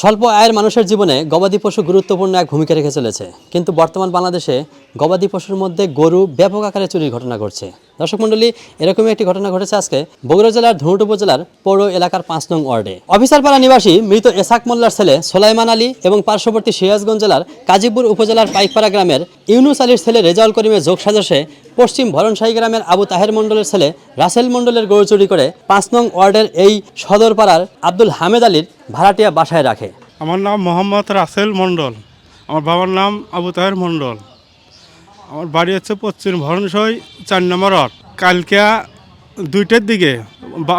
স্বল্প আয়ের মানুষের জীবনে গবাদি পশু গুরুত্বপূর্ণ এক ভূমিকা রেখে চলেছে। কিন্তু বর্তমান বাংলাদেশে গবাদি পশুর মধ্যে গরু ব্যাপক আকারে চুরির ঘটনা ঘটছে। দর্শক মণ্ডলী, এরকমই একটি ঘটনা ঘটেছে আজকে বগুড়া জেলার ধুনুট উপজেলার পৌর এলাকার পাঁচ নং ওয়ার্ডে। অফিসারপাড়া নিবাসী মৃত এসাক মোল্লার ছেলে সোলাইমান আলী এবং পার্শ্ববর্তী সিরাজগঞ্জ জেলার কাজীপুর উপজেলার পাইকপাড়া গ্রামের ইউনুস আলীর ছেলে রেজাউল করিমের যোগ সাজসে পশ্চিম ভরণশাহী গ্রামের আবু তাহের মণ্ডলের ছেলে রাসেল মণ্ডলের গরু চুরি করে পাঁচ নং ওয়ার্ডের এই সদরপাড়ার আব্দুল হামেদ আলীর ভাড়াটিয়া বাসায় রাখে। আমার নাম মোহাম্মদ রাসেল মণ্ডল। আমার বাবার নাম আবু তাহের মণ্ডল। আমার বাড়ি হচ্ছে পশ্চিম ভরণসই চার নম্বর ওয়ার্ড কালকে দুইটার দিকে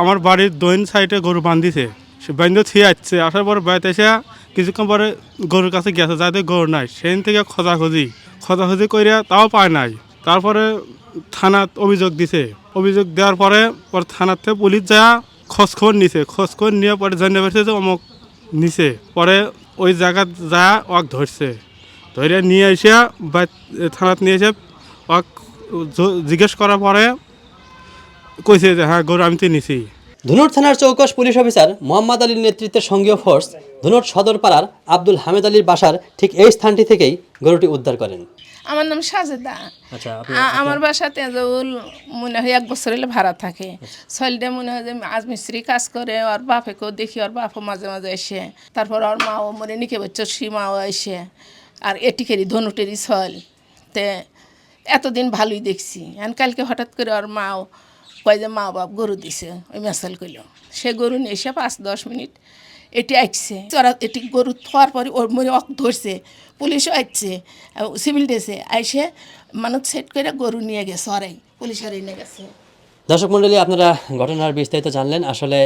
আমার বাড়ির দৈন সাইডে গরু বান্ধিছে সে বান্ধব থিয়ে আসছে। আসার পরে বাড়িতে এসে কিছুক্ষণ পরে গরুর কাছে গেছে যাতে গরু নাই। সেদিন থেকে খোঁজাখুঁজি। খোঁজাখুঁজি করে তাও পায় নাই। তারপরে থানাত অভিযোগ দিছে। অভিযোগ দেওয়ার পরে পরে থেকে পুলিশ যা খোঁজখবর নিছে। খোঁজখবর নিয়ে পরে জানতে পারছে যে অমুক নিছে। পরে ওই জায়গা যা ওয়াক ধরছে। ধরে নিয়ে এসে থানাত নিয়ে এসে ওয়াক জিজ্ঞেস করার পরে কইছে যে হ্যাঁ গরু আমি তো নিছি। ধুনুট থানার চৌকশ পুলিশ অফিসার মোহাম্মদ আলীর নেতৃত্বে সঙ্গীয় ফোর্স ধুনুট সদর পাড়ার আব্দুল হামেদ আলীর বাসার ঠিক এই স্থানটি থেকেই গরুটি উদ্ধার করেন। আমার নাম সাজেদা। আচ্ছা আমার বাসা তেজউল মনে হয় এক বছর হলে ভাড়া থাকে। ছয়লটা মনে হয় যে আজ মিস্ত্রি কাজ করে ওর বাপেকেও দেখি ওর বাপও মাঝে মাঝে এসে। তারপর ওর মাও মনে নিকে বচ্চ সীমাও এসে। আর এটিকেরই ধনুটেরই ছল। তে এতদিন ভালোই দেখছি। এখন কালকে হঠাৎ করে ওর মাও কয় যে, মা বাপ গরু দিছে। ওই মেসাল কইল। সে গরু নিয়ে এসে পাঁচ, দশ মিনিট এটি আসছে ওরা এটি গরু থোয়ার পরে ওর মনে অক ধরছে, পুলিশও আসছে সিভিল ড্রেসে আইসে মানুষ সেট করে গরু নিয়ে গেছে ওরাই পুলিশের নিয়ে গেছে। দর্শক মণ্ডলী আপনারা ঘটনার বিস্তারিত জানলেন। আসলে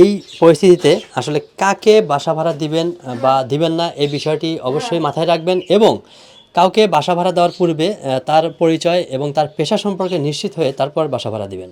এই পরিস্থিতিতে আসলে কাকে বাসা ভাড়া দিবেন বা দিবেন না, এই বিষয়টি অবশ্যই মাথায় রাখবেন এবং কাউকে বাসা ভাড়া দেওয়ার পূর্বে তার পরিচয় এবং তার পেশা সম্পর্কে নিশ্চিত হয়ে তারপর বাসা ভাড়া দিবেন।